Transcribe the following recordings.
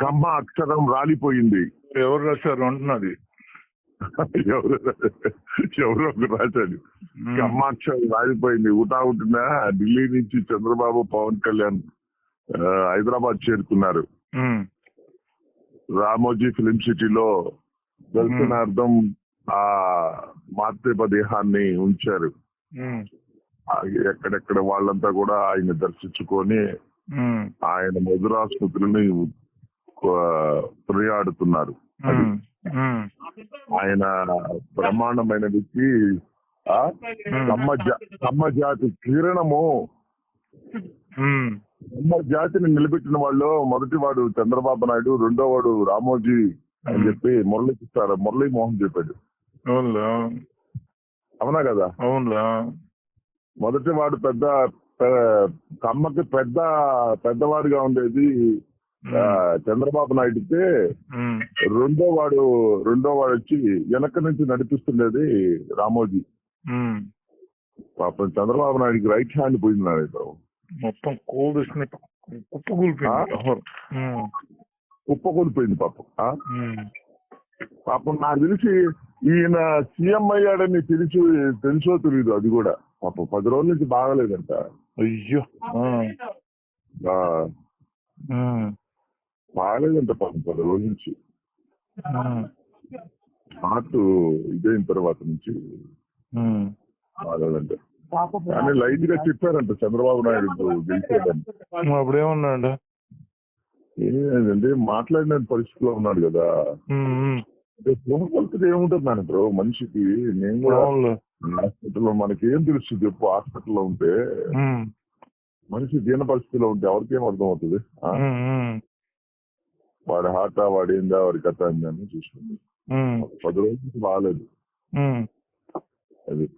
కమ్మ అక్షరం రాలిపోయింది. ఎవరు రాశారు? అంటున్నది. ఎవరు? ఎవరో రాశాడు కమ్మ అక్షరం రాలిపోయింది. ఊటా ఉంటున్నా ఢిల్లీ నుంచి చంద్రబాబు పవన్ కళ్యాణ్ హైదరాబాద్ చేరుకున్నారు. రామోజీ ఫిలిం సిటీలో దర్శనార్థం ఆ మాతృప దేహాన్ని ఉంచారు. ఎక్కడెక్కడ వాళ్ళంతా కూడా ఆయన దర్శించుకొని ఆయన మధురాస్మృతులని ఉమ్, ఆయన బ్రహ్మాండమైన వ్యక్తి కమ్మ జాతి కిరణము. జాతిని నిలబెట్టిన వాళ్ళు మొదటి వాడు చంద్రబాబు నాయుడు రెండో వాడు రామోజీ అని చెప్పి మురళికి ఇస్తారు మురళీ మోహన్ చెప్పాడు అవునా కదా? అవునులే. మొదటి వాడు పెద్ద కమ్మకి పెద్ద పెద్దవాడిగా ఉండేది చంద్రబాబు నాయుడుతే రెండో వాడు రెండో వాడు వచ్చి వెనక నుంచి నడిపిస్తుండేది రామోజీ. పాపం చంద్రబాబు నాయుడుకి రైట్ హ్యాండ్ పోయింది ఇప్పుడు. మొత్తం కోల్డ్ కుప్పకూలిపోయింది. పాపం పాపం నాకు తెలిసి ఈయన సీఎం అయ్యాడని తెలిసి తెలుసో తెలియదు అది కూడా. పాపం పది రోజుల నుంచి బాగలేదంట. అయ్యో. బాగలేదంట పాపం పది రోజుల నుంచి. హార్ట్ ఇదైన తర్వాత నుంచి. బాగలేదంట కానీ లైట్గా చెప్పారంట చంద్రబాబు నాయుడు ఇప్పుడు గెలిచేదని అప్పుడేమన్నాడు ఏంటంటే మాట్లాడిన పరిస్థితిలో ఉన్నాడు కదా. ఫోన్ కలిపితే ఏముంటుంది బ్రో? మనిషికి నేను కూడా హాస్పిటల్లో మనకి ఏం తెలుస్తుంది? చెప్పు హాస్పిటల్లో ఉంటే మనిషి దీన పరిస్థితిలో ఉంటే ఎవరికేం అర్థం అవుతుంది వాడి హార్ట్ వాడి ఏందా వాడి కథ అని చూసుకుంది. పది రోజుల బాగాలేదు అది.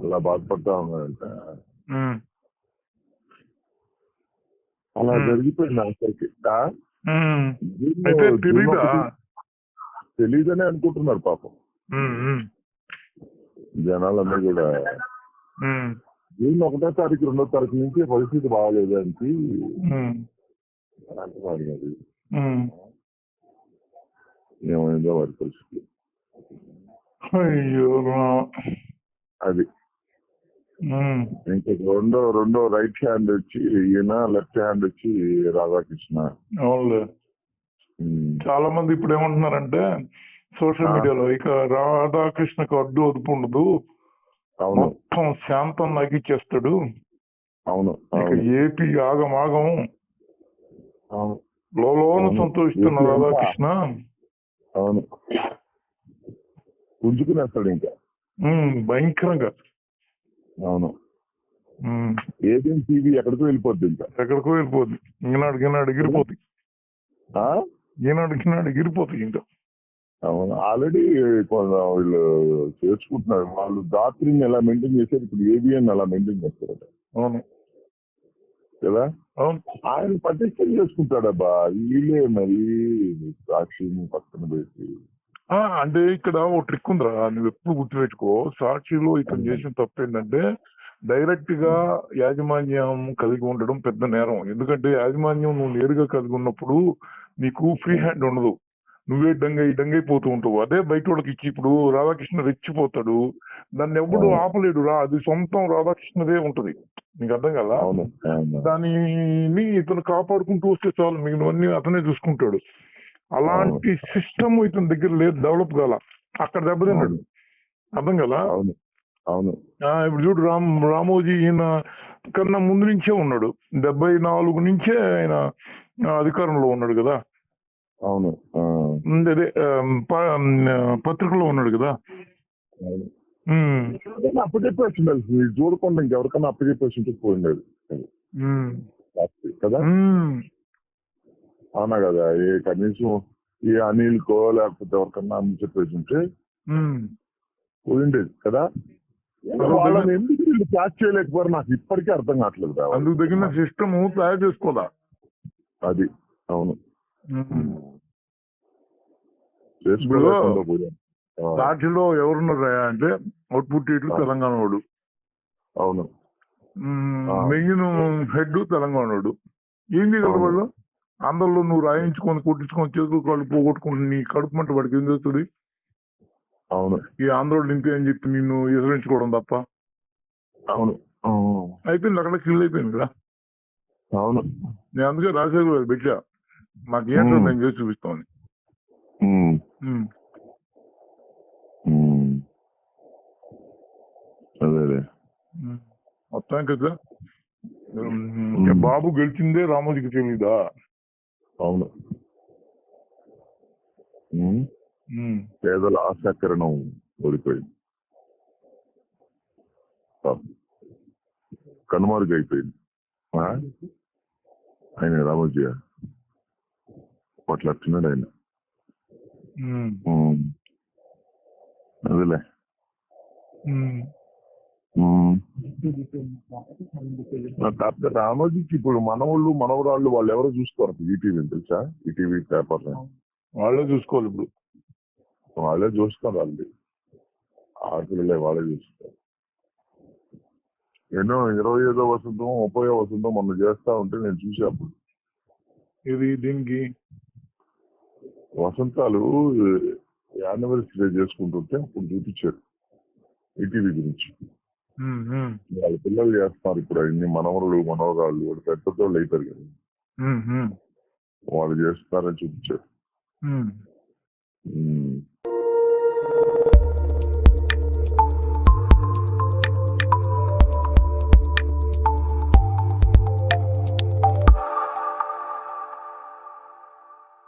అలా బాధపడతా ఉన్నాడంట. అలా. జరిగిపోయింది ఒకటి తెలీదనే అనుకుంటున్నారు పాపం. జనాలందరూ కూడా. జూన్ ఒకటో తారీఖు రెండో తారీఖు నుంచి పరిస్థితి బాగాలేదు ఉమ్. ఏమైందో వాడి పరిస్థితి అయ్యో. అది. ఇంకా రెండో రెండో రైట్ హ్యాండ్ వచ్చి ఈయన లెఫ్ట్ హ్యాండ్ వచ్చి రాధాకృష్ణ. అవునులే. చాలా మంది ఇప్పుడు ఏమంటున్నారంటే సోషల్. మీడియాలో ఇక రాధాకృష్ణకు అడ్డు అదుపు ఉండదు. అవును. మొత్తం శాంతం నగిచ్చేస్తాడు. అవును ఇక అవును. ఏపీ ఆగమాగం అవును. లోలోన అవును. సంతోషిస్తున్న ఏపీ అంతా. రాధాకృష్ణ? అవును. పుంజుకునేస్తాడు ఇంకా. భయంకరంగా. అవును. ఏదేం టీవీ ఎక్కడికో వెళ్ళిపోద్ది ఇంకా. ఎక్కడికో వెళ్ళిపోద్ది. ఈనాడు ఈనాడు ఎగిరిపోతాయి. ఆ? ఈనాడు ఈనాడు ఎగిరిపోతాయి ఇంకా. అవును. ఆల్రెడీ వీళ్ళు చేర్చుకుంటున్నారు. వాళ్ళు దాత్రిని ఎలా మెయింటైన్ చేశారు? ఇప్పుడు ఏబిఎన్ అలా మెయింటైన్ చేస్తారట? అవును. కదా? ఆయన పటిష్టం చేసుకుంటాడబ్బా. వీళ్ళే మరి సాక్షిని పక్కన పెట్టి. ఆ, అంటే ఇక్కడ ఓ ట్రిక్ ఉందిరా. నువ్వు ఎప్పుడు గుర్తుపెట్టుకో. సాక్షిలో ఇతను చేసిన తప్పు ఏంటంటే డైరెక్ట్గా యాజమాన్యం కలిగి ఉండడం పెద్ద నేరం. ఎందుకంటే యాజమాన్యం నువ్వు నేరుగా కలిగి ఉన్నప్పుడు నీకు ఫ్రీ హ్యాండ్ ఉండదు. నువ్వే డంగై డంగైపోతూ ఉంటావు. అదే బయట వాళ్ళకి ఇచ్చి ఇప్పుడు రాధాకృష్ణ రెచ్చిపోతాడు. దాన్ని ఎవడు. ఆపలేడు రా అది సొంతం రాధాకృష్ణదే ఉంటది. నీకు అర్థం కదా. దానిని ఇతను కాపాడుకుంటూ వస్తే చాలు మిగిలినవన్నీ అతనే చూసుకుంటాడు. అలాంటి సిస్టమ్ ఇతని దగ్గర లేదు డెవలప్ కాల. అక్కడ దెబ్బతిన్నాడు. అర్థం కదా అవును. అవును. ఆ, ఇప్పుడు చూడు రామ్ రామోజీ ఈయన కన్నా ముందు నుంచే ఉన్నాడు. డెబ్బై నాలుగు నుంచే ఆయన అధికారంలో ఉన్నాడు కదా. అవును. అదే పత్రికలో ఉన్నాడు కదా? అప్పచెప్పేసి ఉండాల్సింది ఇది చూడకుండా ఇంకెవరికన్నా అప్పచెప్పేసి ఉంటే పోయిండేది కదా? అవునా కదా? ఏ కనీసం ఈ అనిల్ కో లేకపోతే ఎవరికన్నా అని చెప్పేసి ఉంటే. పోయిండేది కదా? వాళ్ళని ఎందుకు వీళ్ళు క్యాచ్ చేయలేకపోయారు? నాకు ఇప్పటికీ అర్థం కావట్లేదు. అందుకు తగిన సిస్టమ్ తయారు చేసుకోదా అది అవును. ఆ, సాక్షిలో ఎవరున్నారా అంటే అవుట్పుట్ ఇట్లు. తెలంగాణ వాడు అవును. మెయిన్ హెడ్ తెలంగాణ వాడు ఏం చేయగలరు అవును. వాళ్ళు? అందరిలో నువ్వు రాయించుకొని కొట్టించుకొని చేతులు కాళ్ళు పోగొట్టుకుని నీ కడుపు మంట వాడికి ఏం చేస్తుంది అవును. ఈ ఆంధ్రోళ్ళు ఇంతే అని చెప్పి నిన్ను ఎదురించుకోవడం తప్ప. అవును. అవును. అయిపోయింది అక్కడ కిల్ అయిపోయింది కదా? అవును. నేను అందుకే రాజశేఖర్ గారు పెట్టా. మాకు ఏంటో మ్మ్. చేసి. ఉమ్. అదే. మొత్తానికి కదా. బాబు గెలిచిందే రామోజీకి తెలీదా అవును. పేదల ఆశాకరణం ఓడిపోయింది. కనుమరుగైపోయింది ఆ? ఆయన రామోజీ అట్లా అట్టున్నాడు ఆయన. అదేలే. కాకపోతే రామోజీకి ఇప్పుడు మనవాళ్ళు మనవరాళ్ళు వాళ్ళు ఎవరో చూసుకోరు ఈటీవీ తెలుసా ఈటీవీ పేపర్ వాళ్ళే చూసుకోవాలి ఇప్పుడు వాళ్ళే చూస్తారు వాళ్ళు ఆడపిల్లలే వాళ్ళే చూస్తారు ఎన్నో ఇరవై ఐదో వసంతం ముప్పై వసంతం మొన్న చేస్తా ఉంటే నేను చూసా అప్పుడు ఇది దీనికి వసంతాలు యానివర్సరీ చేసుకుంటుంటే అప్పుడు చూపించారు ఈటీవీ గురించి. వాళ్ళ పిల్లలు చేస్తున్నారు ఇప్పుడు అన్ని మనవరులు మనవరాళ్ళు వాళ్ళు పెద్దోళ్ళు అయిపోయారు కదా. వాళ్ళు చేస్తున్నారని చూపించారు.